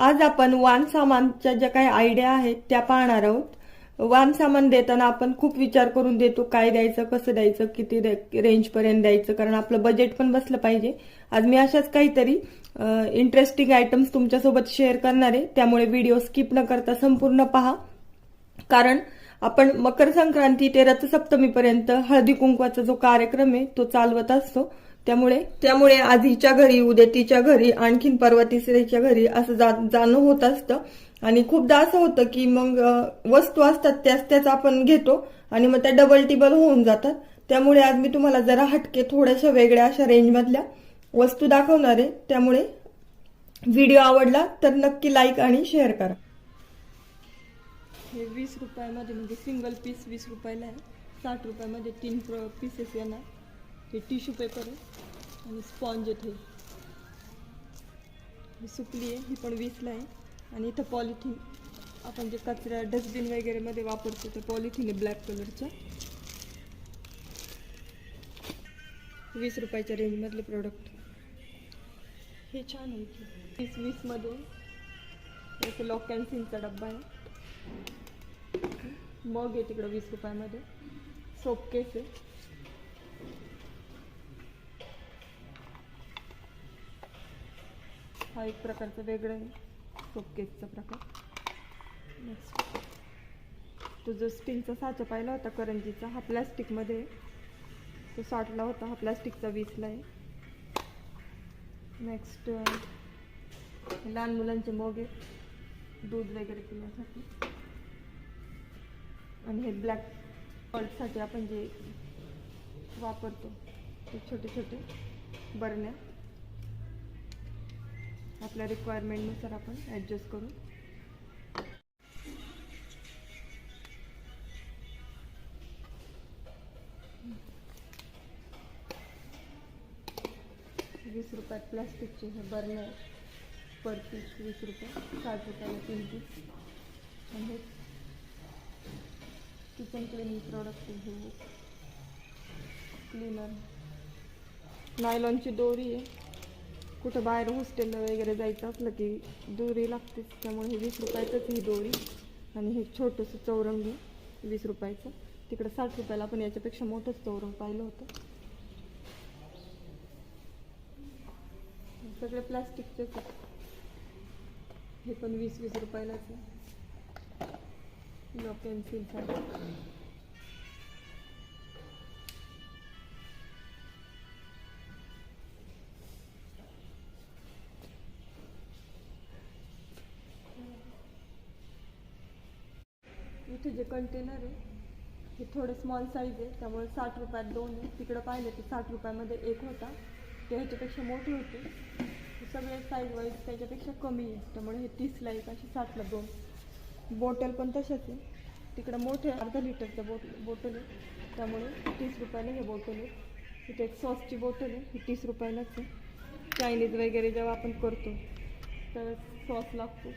आज आपण वाण सामानच्या ज्या काही आयडिया आहेत त्या पाहणार आहोत. वाण सामान देताना आपण खूप विचार करून देतो काय द्यायचं कसं द्यायचं किती रेंजपर्यंत द्यायचं कारण आपलं बजेट पण बसलं पाहिजे. आज मी अशाच काहीतरी इंटरेस्टिंग आयटम्स तुमच्यासोबत शेअर करणार आहे. त्यामुळे व्हिडिओ स्किप न करता संपूर्ण पहा. कारण आपण मकर संक्रांती ते रथसप्तमीपर्यंत हळदी कुंकवाचा जो कार्यक्रम आहे तो चालवत असतो. त्यामुळे? त्यामुळे आज हिच्या घरी उद्या तिच्या घरी आणखीन परवा तिसऱ्याच्या घरी असं जा, जाणं होत असतं. आणि खूपदा असं होतं की मग वस्तू असतात त्याच त्याच आपण घेतो आणि मग त्या डबल टिबल होऊन जातात. त्यामुळे आज मी तुम्हाला जरा हटके थोड्याशा वेगळ्या अशा रेंजमधल्या वस्तू दाखवणार आहे. त्यामुळे व्हिडिओ आवडला तर नक्की लाईक आणि शेअर करा. हे वीस रुपयामध्ये म्हणजे सिंगल पीस वीस रुपयाला आहे. साठ रुपयामध्ये तीन पीसेस येणार. हे टिश्यू पेपर आहे आणि स्पॉन्ज येथे ही सुकली आहे ही पण वीसला आहे. आणि इथं पॉलिथिन आपण जे कचरा डस्टबिन वगैरेमध्ये वापरतो तर पॉलिथिन आहे ब्लॅक कलरचं. वीस रुपयाच्या रेंजमधले प्रोडक्ट हे छान आहे वीस वीसमध्ये एक लॉक अँड डब्बा आहे. मग आहे तिकडं वीस रुपयामध्ये. सोप केस आहे. हा एक प्रकारचा वेगळा आहे. सोपकेसचा प्रकार. नेक्स्ट तो जो स्टीलचा साचा पाहिला होता करंजीचा हा प्लॅस्टिकमध्ये तो साठला होता हा प्लॅस्टिकचा वीसला आहे. नेक्स्ट लहान मुलांचे मोगे दूध वगैरे पिण्यासाठी. आणि हे ब्लॅक पल्टसाठी आपण जे वापरतो ते छोटे छोटे बरण्या. आपल्या रिक्वायरमेंटनुसार आपण ॲडजस्ट करू. वीस रुपयात प्लास्टिकचे हे बर्नर पर पीस वीस रुपये साठ रुपयाला तीन पीस आणि किचन क्लिनिंग प्रोडक्ट हे. क्लीनर नायलॉनची दोरी आहे. कुठं बाहेर हॉस्टेलला वगैरे जायचं असलं की दोरी लागतेच. त्यामुळे हे वीस रुपयाचंच ही दोरी आणि हे छोटंसं चौरंगी वीस रुपयाचं. तिकडं साठ रुपयाला आपण याच्यापेक्षा मोठंच चौरंग पाहिलं होतं. सगळे प्लास्टिकचेच हे पण वीस वीस रुपयालाच आहे. पेन्सिलसाठी इथे जे कंटेनर आहे हे थोडं स्मॉल साईज आहे. त्यामुळे साठ रुपयात दोन आहे. तिकडं पाहिलं तर साठ रुपयामध्ये एक होता. ते ह्याच्यापेक्षा मोठे होते. सगळे साईज वाईज त्याच्यापेक्षा कमी आहे. त्यामुळे हे तीसला एक अशी साठला दोन. बॉटल पण तशाच आहे. तिकडं मोठे अर्धा लिटरचं बोट बॉटल आहे. त्यामुळे तीस रुपयाला हे बॉटल आहे. इथे एक सॉसची बॉटल आहे. ही तीस रुपयालाच आहे. चायनीज वगैरे जेव्हा आपण करतो तर सॉस लागतो.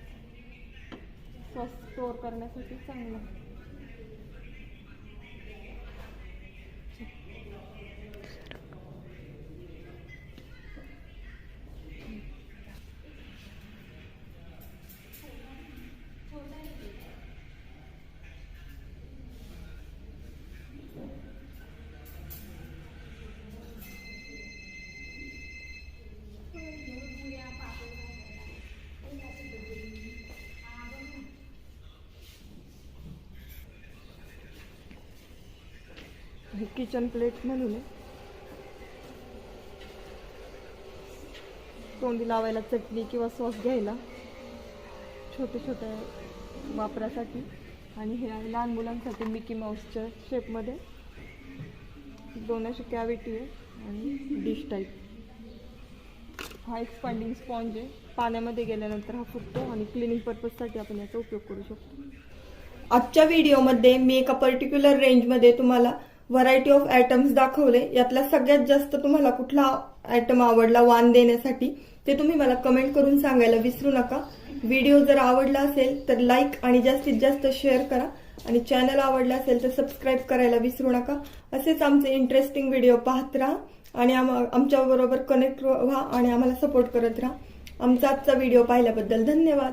सॉस स्टोअर करण्यासाठी चांगला. हे किचन प्लेट म्हणून आहे. तोंडी लावायला चटणी किंवा सॉस घ्यायला. छोटे छोटे वापरासाठी. आणि हे आहे लहान मुलांसाठी मिकी माऊसच्या शेपमध्ये दोन अशी कॅविटी आहे आणि डिश टाईप हा एक्सपांडिंग स्पॉन्ज आहे. पाण्यामध्ये गेल्यानंतर हा फुटतो आणि क्लिनिंग पर्पजसाठी आपण याचा उपयोग करू शकतो. आजच्या व्हिडिओमध्ये मी एका पर्टिक्युलर रेंजमध्ये तुम्हाला व्हरायटी ऑफ आयटम्स दाखवले. यातला सगळ्यात जास्त तुम्हाला कुठला आयटम आवडला वान देण्यासाठी ते तुम्ही मला कमेंट करून सांगायला विसरू नका. व्हिडिओ जर आवडला असेल तर लाईक आणि जास्तीत जास्त शेअर करा. आणि चॅनल आवडला असेल तर सबस्क्राईब करायला विसरू नका. असेच आमचे इंटरेस्टिंग व्हिडिओ पाहत राहा आणि आम आमच्याबरोबर कनेक्ट व्हा आणि आम्हाला सपोर्ट करत राहा. आमचा आजचा व्हिडिओ पाहिल्याबद्दल धन्यवाद.